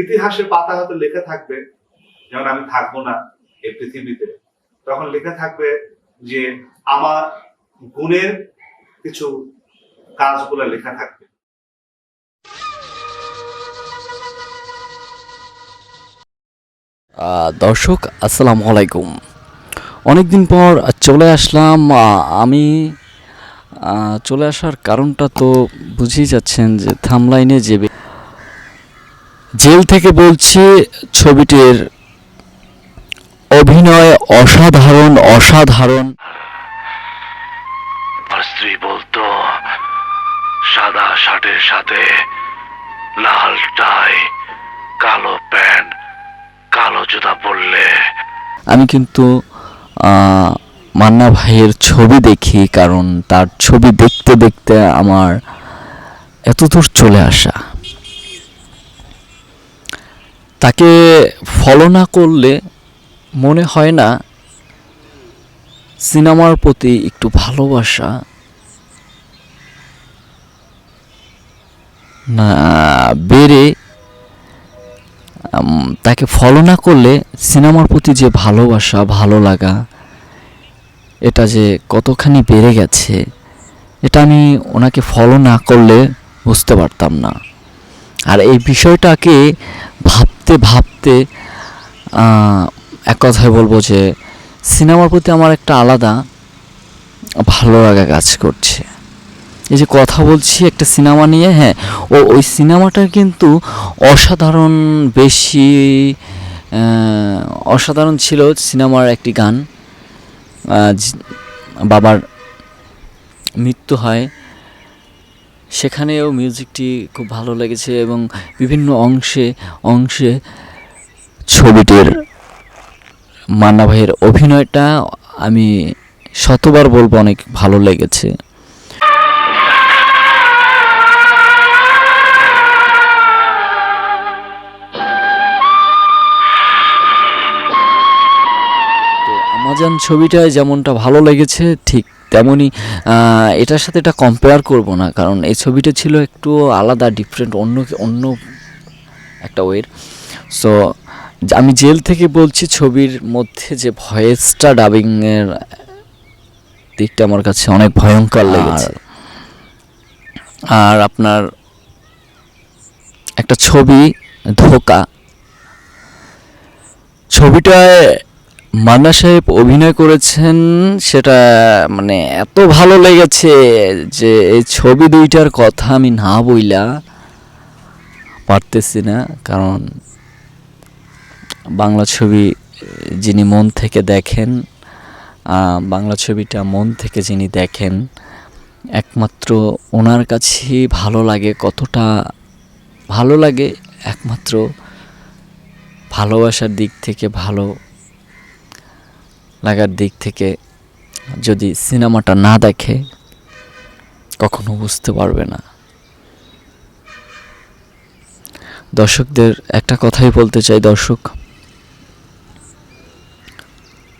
ইতিহাসের পাতা হয়তো লেখা থাকবে, যেমন আমি থাকব না এই পৃথিবীতে, তখন লেখা থাকবে যে আমার গুণের কিছু কাজগুলো লেখা থাকবে। দর্শক, আসসালামু আলাইকুম। অনেকদিন পর চলে আসলাম আমি চলে আসার কারণটা তো বুঝেই যাচ্ছেন যে থামলাইনে যে জেল থেকে বলছি ছবিটির অভিনয় অসাধারণ অসাধারণ। স্ত্রী বলতো সাদা শার্টের সাথে লাল টাই কালো প্যান্ট কালো জুতা পরলে। আমি কিন্তু আহ, মান্না ভাইয়ের ছবি দেখি কারণ তার ছবি দেখতে দেখতে আমার এত দূর চলে আসা। তাকে ফলো না করলে মনে হয় না সিনেমার প্রতি একটু ভালোবাসা না বেড়ে তাকে ফলো না করলে সিনেমার প্রতি যে ভালোবাসা, ভালো লাগা, এটা যে কতখানি বেড়ে গেছে, এটা আমি ওনাকে ফলো না করলে বুঝতে পারতাম না। আর এই বিষয়টাকে ভাবতে ভাবতে এক কথায় বলব যে সিনেমার প্রতি আমার একটা আলাদা ভালো লাগা কাজ করছে। এই যে কথা বলছি একটা সিনেমা নিয়ে হ্যাঁ ও, ওই সিনেমাটার কিন্তু অসাধারণ বেশি অসাধারণ ছিল সিনেমার একটি গান। বাবার মৃত্যু হয়। সেখানেও মিউজিকটি খুব ভালো লেগেছে এবং বিভিন্ন অংশে অংশে ছবিটির মান্না ভাইয়ের অভিনয়টা আমি শতবার বলব অনেক ভালো লেগেছে। আমাজন ছবিটায় যেমনটা ভালো লেগেছে, ঠিক তেমনই এটার সাথে এটা কম্পেয়ার করব না কারণ এই ছবিটা ছিল একটু আলাদা ডিফারেন্ট অন্য অন্য একটা ওয়ের সো আমি জেল থেকে বলছি ছবির মধ্যে যে ভয়েসটা ডাবিংয়ের দিকটা আমার কাছে অনেক ভয়ঙ্কর লেগেছে। আর আপনার একটা ছবি ধোকা। ছবিটায় মান্না সাহেব অভিনয় করেছেন, সেটা মানে এত ভালো লেগেছে যে এই ছবি দুইটার কথা আমি না বইলা পারতেছি না, কারণ বাংলা ছবি যিনি মন থেকে দেখেন বাংলা ছবিটা মন থেকে যিনি দেখেন, একমাত্র ওনার কাছেই ভালো লাগে, কতটা ভালো লাগে, একমাত্র ভালোবাসার দিক থেকে ভালো লাগার দিক থেকে যদি সিনেমাটা না দেখে, কখনো বুঝতে পারবে না। দর্শকদের একটা কথাই বলতে চাই, দর্শক।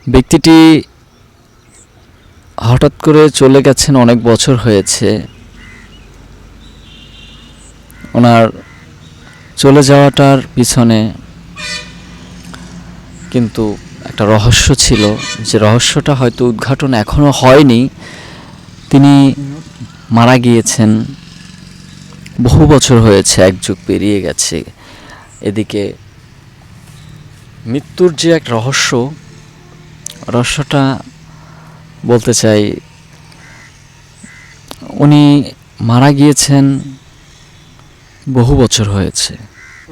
ব্যক্তিটি হঠাৎ করে চলে গেছেন, অনেক বছর হয়েছে। ওনার চলে যাওয়াটার পিছনে কিন্তু একটা রহস্য ছিল, যে রহস্যটা হয়তো উদ্ঘাটন এখনও হয়নি। তিনি মারা গিয়েছেন, বহু বছর হয়েছে, এক যুগ পেরিয়ে গেছে। এদিকে মৃত্যুর যে এক রহস্য, রহস্যটা বলতে চাই, উনি মারা গিয়েছেন, বহু বছর হয়েছে।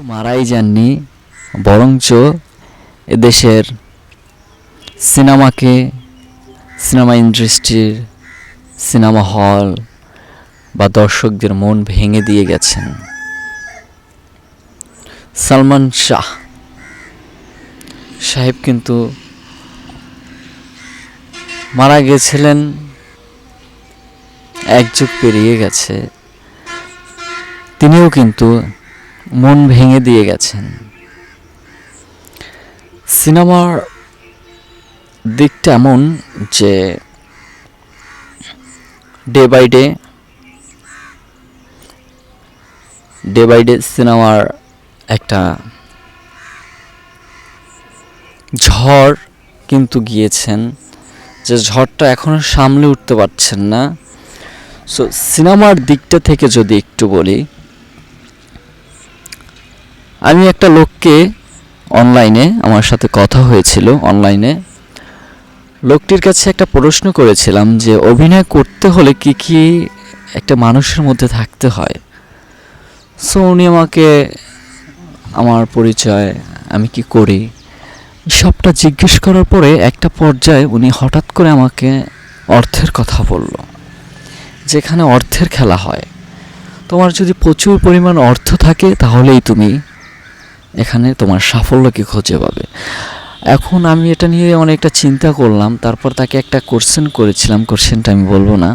মারাই যাননি, বরঞ্চ এদেশের সিনেমাকে, সিনেমা ইন্ডাস্ট্রির সিনেমা হল বা দর্শকদের মন ভেঙে দিয়ে গেছেন সালমান শাহ। সাহেব কিন্তু মারা গেছিলেন, এক যুগ পেরিয়ে গেছে। তিনিও কিন্তু মন ভেঙে দিয়ে গেছেন। সিনেমার দিকটা এমন যে day by day day by day সিনেমার একটা ঝড় কিন্তু গিয়েছেন, যে ঝড়টা এখনও সামলে উঠতে পারছেন না। সো সিনেমার দিকটা থেকে যদি একটু বলি, আমি একটা লোককে অনলাইনে আমার সাথে কথা হয়েছিল অনলাইনে লোকটির কাছে একটা প্রশ্ন করেছিলাম যে, অভিনয় করতে হলে কি কি একটা মানুষের মধ্যে থাকতে হয়? সো উনি আমাকে, আমার পরিচয়, আমি কি করি? সবটা জিজ্ঞেস করার পরে একটা পর্যায়ে উনি হঠাৎ করে আমাকে অর্থের কথা বলল, যেখানে অর্থের খেলা হয়। তোমার যদি প্রচুর পরিমাণ অর্থ থাকে, তাহলেই তুমি এখানে তোমার সাফল্যকে খুঁজে পাবে। এখন আমি এটা নিয়ে অনেকটা চিন্তা করলাম, তারপর তাকে একটা কোশ্চেন করেছিলাম কোশ্চেনটা আমি বলব না।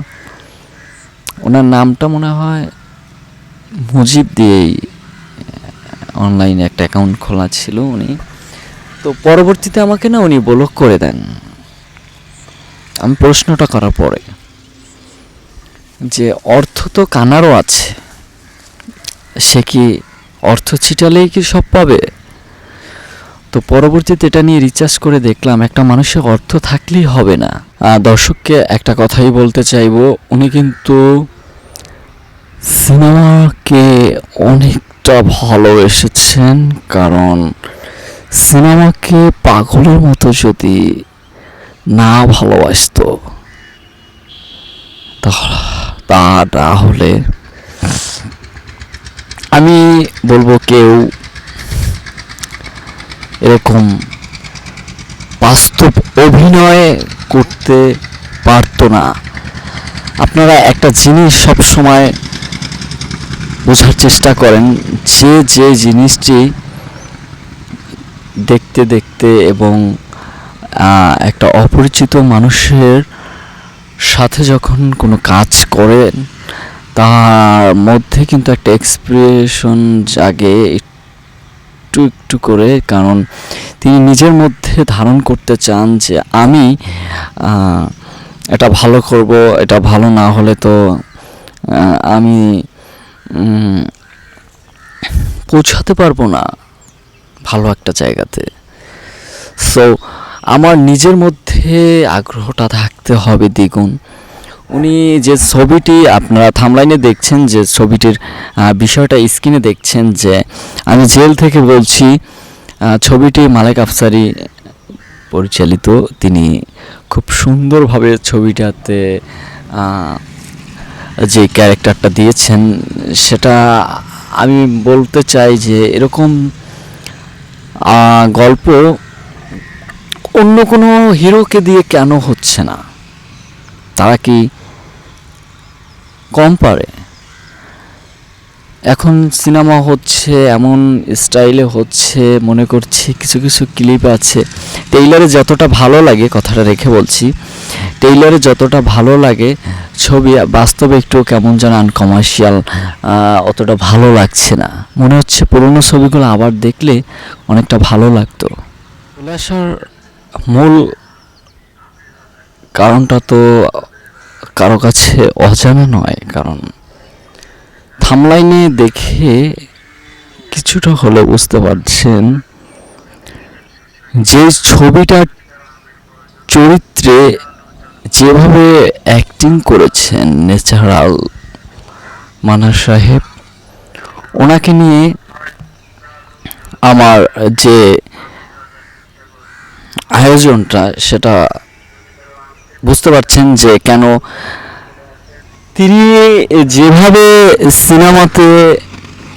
ওনার নামটা মনে হয় মুজিব দিয়েই অনলাইনে একটা অ্যাকাউন্ট খোলা ছিল উনি। তো পরবর্তীতে আমাকে না উনি ব্লক করে দেন। আমি প্রশ্নটা করার পরে, যে অর্থ তো কানারও আছে, সে কি অর্থ ছিটালেই কি সব পাবে? তো পরবর্তীতে এটা নিয়ে রিচার্জ করে দেখলাম, একটা মানুষের অর্থ থাকলেই হবে না। দর্শককে একটা কথাই বলতে চাইব, উনি কিন্তু সিনেমাকে অনেকটা ভালোবেসেছেন, কারণ সিনেমাকে পাগলের মতো যদি না ভালোবাসতো তা না হলে আমি বলব কেউ এরকম বাস্তব অভিনয় করতে পারতো না। আপনারা একটা জিনিস সব সময় বোঝার চেষ্টা করেন, যে যে জিনিসটি দেখতে দেখতে এবং একটা অপরিচিত মানুষের সাথে যখন কোনো কাজ করেন, তার মধ্যে কিন্তু একটা এক্সপ্রেশন জাগে একটু একটু করে, কারণ তিনি নিজের মধ্যে ধারণ করতে চান যে আমি এটা ভালো করব, এটা ভালো না হলে তো আমি পৌঁছাতে পারব না ভালো একটা জায়গাতে। সো আমার নিজের মধ্যে আগ্রহটা থাকতে হবে দ্বিগুণ। উনি যে ছবিটি আপনারা থামলাইনে দেখছেন, যে ছবিটির বিষয়টা স্ক্রিনে দেখছেন যে আমি জেল থেকে বলছি ছবিটি মালেক আফসারি পরিচালিত। তিনি খুব সুন্দরভাবে ছবিটাতে যে ক্যারেক্টারটা দিয়েছেন, সেটা আমি বলতে চাই যে এরকম গল্প অন্য কোনো হিরোকে দিয়ে কেন হচ্ছে না? তারা কি কম পারে। এখন সিনেমা হচ্ছে, এমন স্টাইলে হচ্ছে, মনে করছি কিছু কিছু ক্লিপ আছে। টেইলারে যতটা ভালো লাগে, কথাটা রেখে বলছি টেইলারে যতটা ভালো লাগে, ছবি বাস্তবে একটু কেমন যেন আনকমার্শিয়াল অতটা ভালো লাগছে না। মনে হচ্ছে পুরনো ছবিগুলো আবার দেখলে অনেকটা ভালো লাগতো। চলে আসার মূল কারণটা তো কারও কাছে অজানা নয়, কারণ থামলাইনে দেখে কিছুটা হলে বুঝতে পারছেন যে ছবিটার চরিত্রে যেভাবে অ্যাক্টিং করেছেন ন্যাচারাল মানা সাহেব, ওনাকে নিয়ে আমার যে আয়োজনটা, সেটা বুঝতে পারছেন যে কেন তিনি যেভাবে সিনেমাতে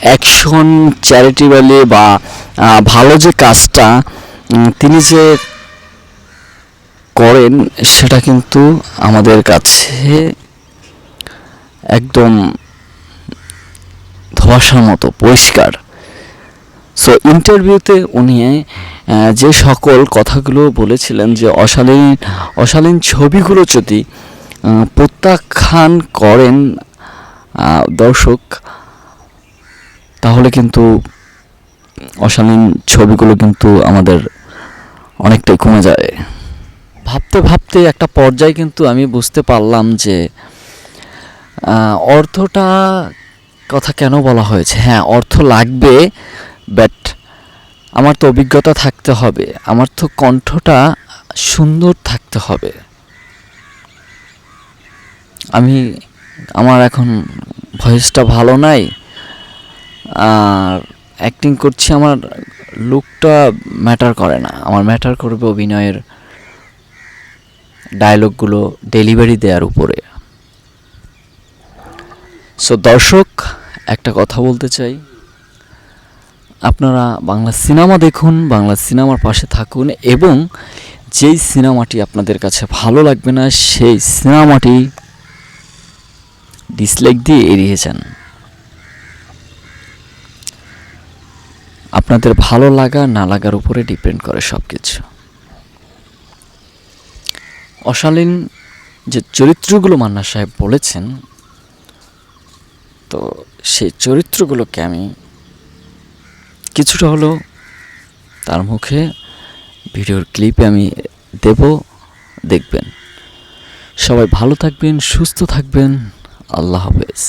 অ্যাকশন চ্যারিটেবলি বা ভালো যে কাজটা তিনি যে করেন সেটা কিন্তু আমাদের কাছে একদম ধোয়াশার মতো, পরিষ্কার। সো ইন্টারভিউতে উনি যে সকল কথাগুলো বলেছিলেন যে অশালীন অশালীন ছবিগুলো যদি প্রত্যাখ্যান করেন দর্শক, তাহলে কিন্তু অশালীন ছবিগুলো কিন্তু আমাদের অনেকটাই কমে যায়। ভাবতে ভাবতে একটা পর্যায়ে কিন্তু আমি বুঝতে পারলাম যে অর্থটা কথা কেন বলা হয়েছে? হ্যাঁ অর্থ লাগবে বাট আমার তো অভিজ্ঞতা থাকতে হবে। আমার তো কণ্ঠটা সুন্দর থাকতে হবে। আমি, আমার এখন ভয়েসটা ভালো নাই। আর অ্যাক্টিং করছি, আমার লুকটা ম্যাটার করে না। আমার ম্যাটার করবে অভিনয়ের ডায়লগগুলো ডেলিভারি দেওয়ার উপরে। সো দর্শক, একটা কথা বলতে চাই। আপনারা বাংলা সিনেমা দেখুন, বাংলা সিনেমার পাশে থাকুন এবং যেই সিনেমাটি আপনাদের কাছে ভালো লাগবে না, সেই সিনেমাটি ডিসলাইক দিয়ে এড়িয়ে যান। আপনাদের ভালো লাগা, না লাগার উপরে ডিপেন্ড করে সব কিছু অশালীন যে চরিত্রগুলো মান্না সাহেব বলেছেন, তো সেই চরিত্রগুলোকে আমি কিছুটা হলো তার মুখে ভিডিওর ক্লিপে আমি দেব, দেখবেন। সবাই ভালো থাকবেন, সুস্থ থাকবেন। আল্লাহ হাফেজ।